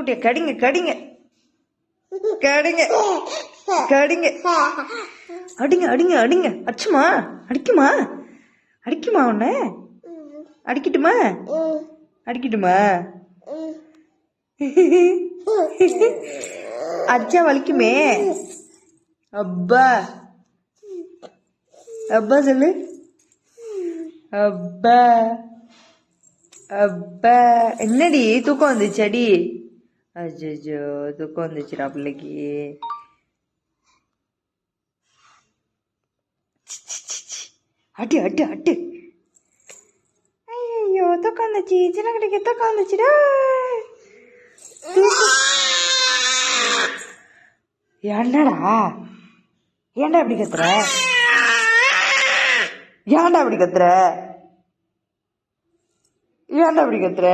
குட்டிய கடிங்க கடிங்க. கடிங்க கடிங்க. அடிங்க அடிங்க அடிங்க. அச்சுமா அடிக்குமா? அடிக்குமா உன்ன? அடிக்கட்டுமா? அடிக்கட்டுமா? அச்சா வலிக்குமே? அப்பா. அப்பா சொல்லு. அப்பா. அப்பா. என்னடி தூக்கம் வந்துச்சடி அஜ்ஜோ தூக்கம் வந்துச்சுடா பிள்ளைக்கு. அட்டு அட்டு அட்டு. ஐயோ தூக்கம் வந்துச்சு. சின்ன கடைக்கு தூக்கம் வந்துச்சுடா. என்னடா ஏன்டா இப்படி கத்துற? ஏன்டா இப்படி கத்துற? ஏன்டா இப்படி கத்துற?